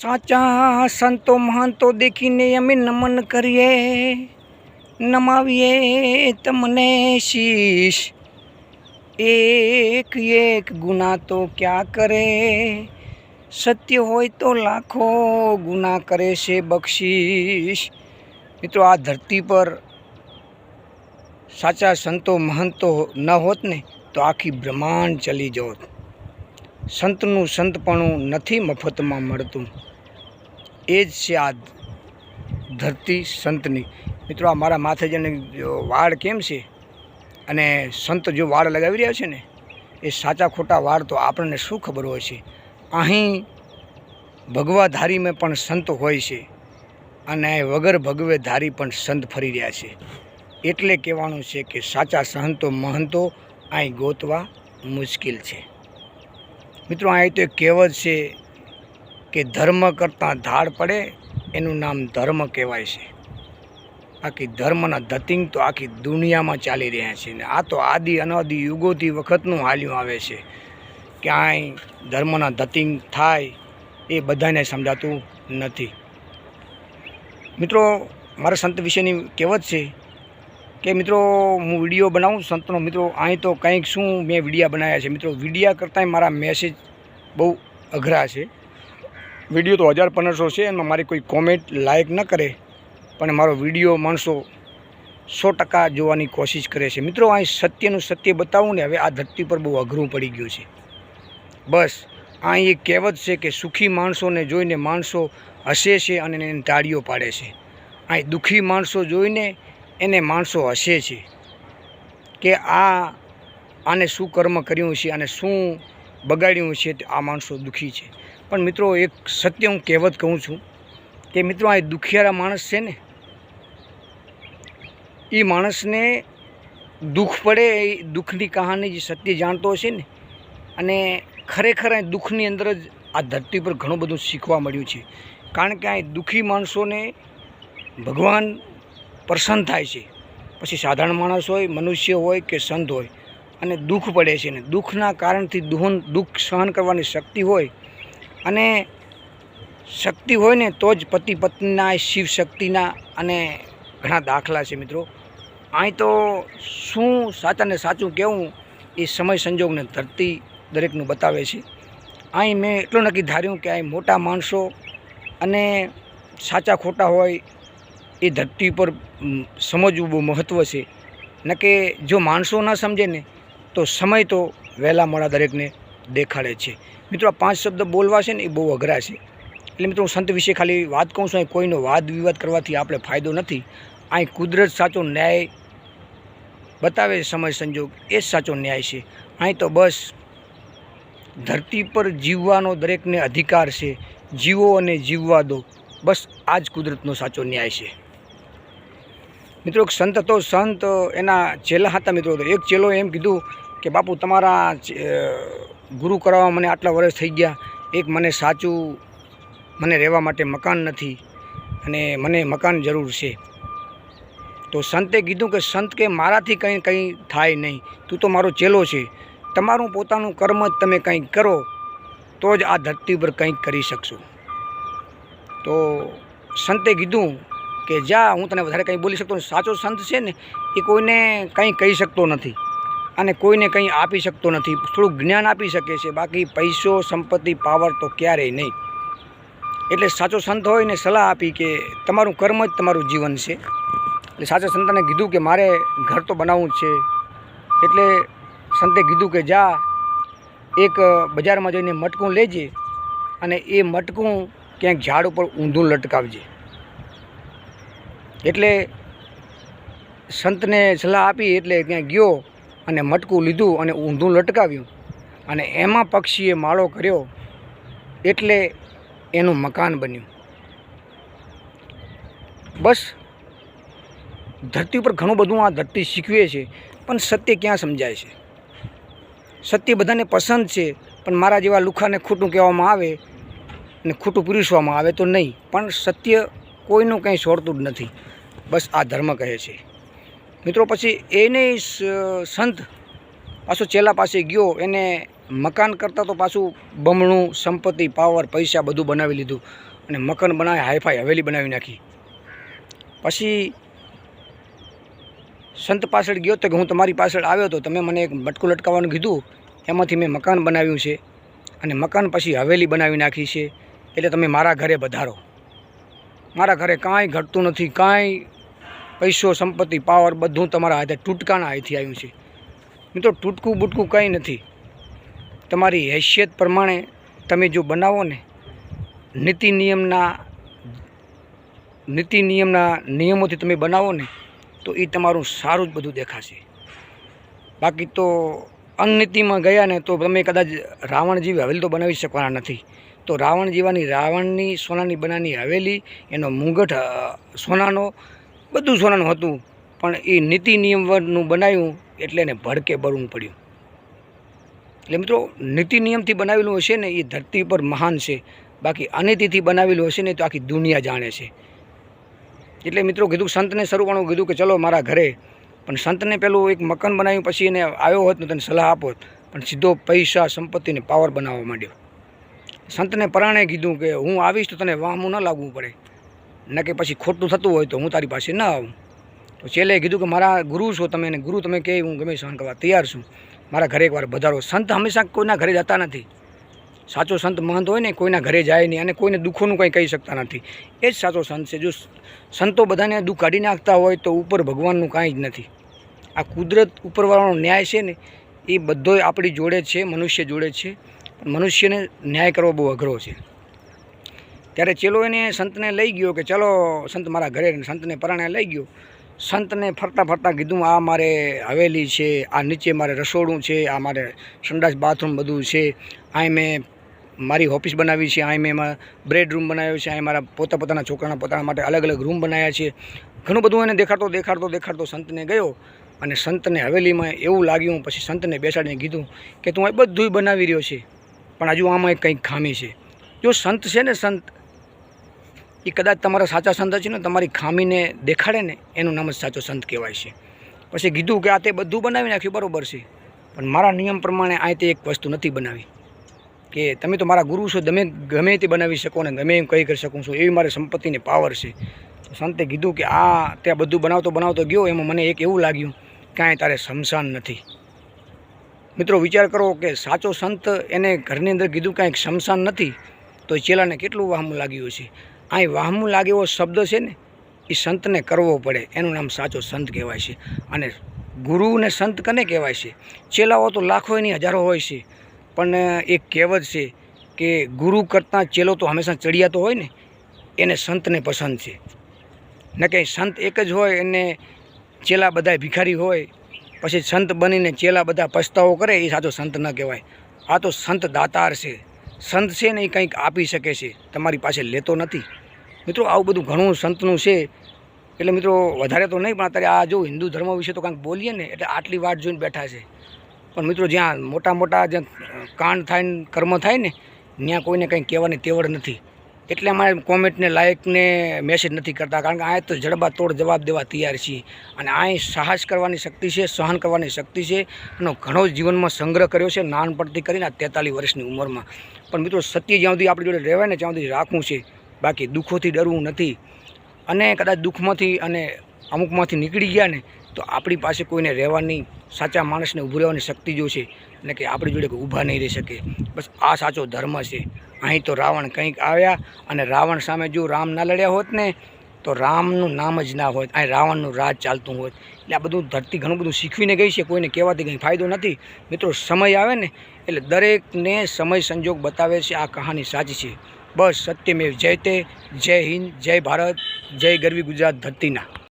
સાચા સંતો મહંતો દેખીને અમે નમન કરીએ નમાવીએ તમને શીશ એક એક ગુના તો ક્યાં કરે સત્ય હોય તો લાખો ગુના કરે છે બક્ષીશ મિત્રો આ ધરતી પર સાચા સંતો મહંતો ન હોત ને તો આખી બ્રહ્માંડ ચલી જોત સંતનું સંતપણું નથી મફતમાં મળતું એ જ છે આ ધરતી સંતની. મિત્રો, આ મારા માથે જેને વાળ કેમ છે? અને સંત જો વાળ લગાવી રહ્યા છે ને, એ સાચા ખોટા વાળ તો આપણને શું ખબર હોય છે? અહીં ભગવાધારીમાં પણ સંત હોય છે અને વગર ભગવે ધારી પણ સંત ફરી રહ્યા છે. એટલે કહેવાનું છે કે સાચા સંતો મહંતો અહીં ગોતવા મુશ્કેલ છે. મિત્રો, અહીં તો એક કહેવત છે કે ધર્મ કરતાં ધાડ પડે, એનું નામ ધર્મ કહેવાય છે. આખી ધર્મના ધતિંગ તો આખી દુનિયામાં ચાલી રહ્યા છે ને આ તો આદિ અનાદિ યુગોથી વખતનું હાલ્યું આવે છે. ક્યાંય ધર્મના ધતિંગ થાય એ બધાને સમજાતું નથી. મિત્રો, મારા સંત વિશેની કહેવત છે કે, મિત્રો, હું વીડિયો બનાવું, સંતનો મિત્રો, અહીં તો કંઈક શું મેં વિડીયા બનાવ્યા છે. મિત્રો, વિડીયા કરતાંય મારા મેસેજ બહુ અઘરા છે. વીડિયો તો હજાર પંદરસો છે, એમાં મારી કોઈ કોમેન્ટ લાઇક ન કરે, પણ મારો વીડિયો માણસો સો ટકા જોવાની કોશિશ કરે છે. મિત્રો અહીં સત્યનું સત્ય બતાવું ને, હવે આ ધરતી પર બહુ અઘરું પડી ગયું છે. બસ અહીં એક કહેવત છે કે સુખી માણસોને જોઈને માણસો હસે છે અને એને તાળીઓ પાડે છે. અહીં દુઃખી માણસો જોઈને એને માણસો હસે છે કે આ આને શું કર્મ કર્યું છે અને શું બગાડ્યું છે આ માણસો દુઃખી છે. પણ મિત્રો એક સત્ય હું કહેવત કહું છું કે મિત્રો આ દુખિયારા માણસ છે ને એ માણસને દુઃખ પડે એ દુઃખની કહાની જે સત્ય જાણતો હશે ને, અને ખરેખર આ દુઃખની અંદર જ આ ધરતી પર ઘણું બધું શીખવા મળ્યું છે. કારણ કે આ દુઃખી માણસોને ભગવાન પ્રસન્ન થાય છે. પછી સાધારણ માણસ હોય, મનુષ્ય હોય કે સંત હોય અને દુઃખ પડે છે ને દુઃખના કારણથી દુહન, દુઃખ સહન કરવાની શક્તિ હોય અને શક્તિ હોય ને તો જ પતિ પત્નીના, શિવ શક્તિના અને ઘણા દાખલા છે મિત્રો. અહીં તો શું સાચાને સાચું કહેવું એ સમય સંજોગને ધરતી દરેકનું બતાવે છે. અહીં મેં એટલું નક્કી ધાર્યું કે અહીં મોટા માણસો અને સાચા ખોટા હોય એ ધરતી પર સમજવું બહુ મહત્ત્વ છે. ન કે જો માણસો ન સમજે ને તો સમય તો વહેલા મોડા દરેકને દેખાડે છે. મિત્રો, આ પાંચ શબ્દ બોલવા છે ને એ બહુ અઘરા છે. એટલે મિત્રો, હું સંત વિશે ખાલી વાત કહું છું, અહીં કોઈનો વાદ વિવાદ કરવાથી આપણે ફાયદો નથી. અહીં કુદરત સાચો ન્યાય બતાવે સમય સંજોગ એ સાચો ન્યાય છે. અહીં તો બસ ધરતી પર જીવવાનો દરેકને અધિકાર છે, જીવો અને જીવવા દો બસ આ જ કુદરતનો સાચો ન્યાય છે. મિત્રો સંત હતો, સંત એના ચેલા હતા મિત્રો એક ચેલો એમ કીધું કે બાપુ તમારા ગુરુ કરાવવા મને આટલા વર્ષ થઈ ગયા, એક મને સાચું મને રહેવા માટે મકાન નથી અને મને મકાન જરૂર છે. તો સંતે કીધું કે, સંત કે મારાથી કંઈ કંઈ થાય નહીં. તું તો મારો ચેલો છે. તમારું પોતાનું કર્મ જ તમે કંઈક કરો, તો જ આ ધરતી પર કંઈક કરી શકશો. તો સંતે કીધું કે, જા, હું તને વધારે કંઈ બોલી શકતો સાચો સંત છે ને, એ કોઈને કંઈ કહી શકતો નથી. અને કોઈને કંઈ આપી શકતો નથી. થોડુંક જ્ઞાન આપી શકે છે. બાકી પૈસો, સંપત્તિ, પાવર તો ક્યારેય નહીં. એટલે સાચો સંત હોય ને સલાહ આપી કે તમારું કર્મ જ તમારું જીવન છે. એટલે સાચા સંતને કીધું કે મારે ઘર તો બનાવવું જ છે. એટલે સંતે કીધું કે જા, એક બજારમાં જઈને મટકું લેજે અને એ મટકું ક્યાંક ઝાડ ઉપર ઊંધું લટકાવજે. એટલે સંતને સલાહ આપી એટલે ત્યાં ગયો અને મટકું લીધું અને ઊંધું લટકાવ્યું. અને એમાં પક્ષીએ માળો કર્યો એટલે એનું મકાન બન્યું. બસ, ધરતી ઉપર ઘણું બધું આ ધરતી શીખવે છે પણ સત્ય ક્યાં સમજાય છે? સત્ય બધાને પસંદ છે, પણ મારા જેવા લુખાને ખોટું કહેવામાં આવે અને ખોટું પીરસવામાં આવે તો નહીં. પણ સત્ય કોઈનું કંઈ છોડતું જ નથી. બસ આ ધર્મ કહે છે. મિત્રો, પછી એને સંત પાછો ચેલા પાસે ગયો. એને મકાન કરતાં તો પાછું બમણું, સંપત્તિ, પાવર, પૈસા બધું બનાવી લીધું અને મકાન બનાવી, હાઈફાઈ હવેલી બનાવી નાખી. પછી સંત પાછળ ગયો તો કે હું તમારી પાછળ આવ્યો તો તમે મને એક મટકું લટકાવવાનું કીધું. એમાંથી મેં મકાન બનાવ્યું છે અને મકાન પછી હવેલી બનાવી નાખી છે. એટલે તમે મારા ઘરે વધારો મારા ઘરે કાંઈ ઘટતું નથી, કાંઈ પૈસો, સંપત્તિ પાવર બધું તમારા હાથે ટૂટકાના હાથથી આવ્યું છે. મિત્રો, ટૂટકું બૂટકું કંઈ નથી. તમારી હેસિયત પ્રમાણે તમે જો બનાવો ને, નીતિ નિયમના નીતિ નિયમના નિયમોથી તમે બનાવો ને, તો એ તમારું સારું જ બધું દેખાશે. બાકી તો અનનીતિમાં ગયા ને, તો તમે કદાચ રાવણ જેવી હવેલી તો બનાવી શકવાના નથી. તો રાવણ જેવાની, રાવણની સોનાની બનાની હવેલી, એનો મુંગટ સોનાનો બધું સોનાનું હતું. પણ એ નીતિ નિયમનું બનાવ્યું એટલે એને ભડકે બળવું પડ્યું. એટલે મિત્રો, નીતિ નિયમથી બનાવેલું હશે ને, એ ધરતી પર મહાન છે. બાકી અનીતિથી બનાવેલું હશે ને, તો આખી દુનિયા જાણે છે. એટલે મિત્રો, કીધું સંતને શરૂવાનું કીધું કે ચલો મારા ઘરે. પણ સંતને પેલું એક મકાન બનાવ્યું પછી એને આવ્યો હોત ને તને સલાહ આપો પણ સીધો પૈસા સંપત્તિને પાવર બનાવવા માંડ્યો. સંતને પરાણે કીધું કે હું આવીશ તો તને વાહમું ન લાગવું પડે. ન કે પછી ખોટું થતું હોય તો હું તારી પાસે ન આવું. તો છેલ્લે કીધું કે મારા ગુરુ છો તમે અને ગુરુ તમે કહે હું ગમે સહન કરવા તૈયાર છું. મારા ઘરે એકવાર બધારો સંત હંમેશા કોઈના ઘરે જતા નથી. સાચો સંત મહંત હોય ને કોઈના ઘરે જાય નહીં અને કોઈને દુઃખોનું કંઈ કહી શકતા નથી. એ જ સાચો સંત છે. જો સંતો બધાને દુઃખ કાઢી નાખતા હોય તો ઉપર ભગવાનનું કાંઈ જ નથી. આ કુદરત ઉપરવાળાનો ન્યાય છે ને, એ બધોય આપણી જોડે છે, મનુષ્ય જોડે છે. મનુષ્યને ન્યાય કરવો બહુ અઘરો છે. ત્યારે ચેલો એને સંતને લઈ ગયો કે ચલો સંત મારા ઘરે સંતને પરાણે લઈ ગયો. સંતને ફરતા ફરતા કીધું, આ મારે હવેલી છે, આ નીચે મારે રસોડું છે, આ મારે સંડાસ બાથરૂમ બધું છે. અહીં મેં મારી ઓફિસ બનાવી છે અહીં મેં એમાં બ્રેડ રૂમ બનાવ્યો છે અહીં મારા પોતા પોતાના છોકરાના પોતાના માટે અલગ અલગ રૂમ બનાવ્યા છે. ઘણું બધું એને દેખાડતો દેખાડતો દેખાડતો સંતને ગયો અને સંતને હવેલીમાં એવું લાગ્યું, પછી સંતને બેસાડીને કીધું કે તું આ બધું બનાવી રહ્યો છે, પણ હજુ આમાં કંઈક ખામી છે. જો સંત છે ને સંત એ કદાચ તમારા સાચા સંત છે ને, તમારી ખામીને દેખાડે ને, એનું નામ જ સાચો સંત કહેવાય છે. પછી કીધું કે આ તે બધું બનાવી નાખ્યું, બરાબર છે. પણ મારા નિયમ પ્રમાણે આ તે એક વસ્તુ નથી બનાવી. કે તમે તો મારા ગુરુ છો તમે ગમે તે બનાવી શકો ને, ગમે એમ કહી કરી શકું છું, એવી મારી સંપત્તિની પાવર છે. તો સંતે કીધું કે આ ત્યાં બધું બનાવતો બનાવતો ગયો, એમાં મને એક એવું લાગ્યું, કાંઈ તારે શમશાન નથી. મિત્રો, વિચાર કરો કે સાચો સંત એને ઘરની અંદર કીધું કાંઈક શમશાન નથી, તો એ ચેલાને કેટલું વાહમું લાગ્યું છે અહીં વાહમું લાગે એવો શબ્દ છે ને, એ સંતને કરવો પડે. એનું નામ સાચો સંત કહેવાય છે. અને ગુરુ ને સંત કને કહેવાય છે? ચેલાઓ તો લાખો એની હજારો હોય છે. પણ એક કહેવત છે કે ગુરુ કરતાં ચેલો તો હંમેશા ચડિયાતો હોય ને, એને સંતને પસંદ છે. ન કે સંત એક જ હોય એને ચેલા બધા ભિખારી હોય, પછી સંત બનીને ચેલા બધા પસ્તાવો કરે, એ સાચો સંત ન કહેવાય. આ તો સંત દાતાર છે. સંત છે ને એ કંઈક આપી શકે છે, તમારી પાસે લેતો નથી. મિત્રો, આવું બધું ઘણું સંતનું છે. એટલે મિત્રો, વધારે તો નહીં, પણ અત્યારે આ જો હિન્દુ ધર્મ વિશે તો કાંઈક બોલીએ ને, એટલે આટલી વાત જોઈને બેઠા છે. પણ મિત્રો, જ્યાં મોટા મોટા જ્યાં કાંડ થાય ને કર્મ થાય ને, ત્યાં કોઈને કંઈ કહેવાની તેવડ નથી. એટલે અમારે કોમેન્ટને લાયકને મેસેજ નથી કરતા, કારણ કે આ તો જડબા તોડ જવાબ દેવા તૈયાર છીએ. અને આ સાહસ કરવાની શક્તિ છે, સહન કરવાની શક્તિ છે એનો ઘણો જીવનમાં સંગ્રહ કર્યો છે નાનપણથી કરીને આ તેતાલીસ વર્ષની ઉંમરમાં. પણ મિત્રો, સત્ય જ્યાં સુધી આપણી જોડે રહેવાય ને ત્યાં સુધી રાખવું છે. બાકી દુઃખોથી ડરવું નથી. અને કદાચ દુઃખમાંથી અને અમુકમાંથી નીકળી ગયા ને, તો આપણી પાસે કોઈને રહેવાની સાચા માણસને ઊભું રહેવાની શક્તિ જોશે અને કે આપણી જોડે ઊભા નહીં રહી શકે. બસ આ સાચો ધર્મ છે. અહીં તો રાવણ કંઈક આવ્યા અને રાવણ સામે જો રામ ના લડ્યા હોત ને, તો રામનું નામ જ ના હોત અહીં રાવણનું રાજ ચાલતું હોત એટલે આ બધું ધરતી ઘણું બધું શીખવીને ગઈ છે, કોઈને કહેવાથી કંઈ ફાયદો નથી. મિત્રો, સમય આવે ને, એટલે દરેકને સમય સંજોગ બતાવે છે આ કહાની સાચી છે. બસ, સત્યમેવ જય તે, જય હિન્દ, જય ભારત, જય ગરવી ગુજરાત ધરતીના.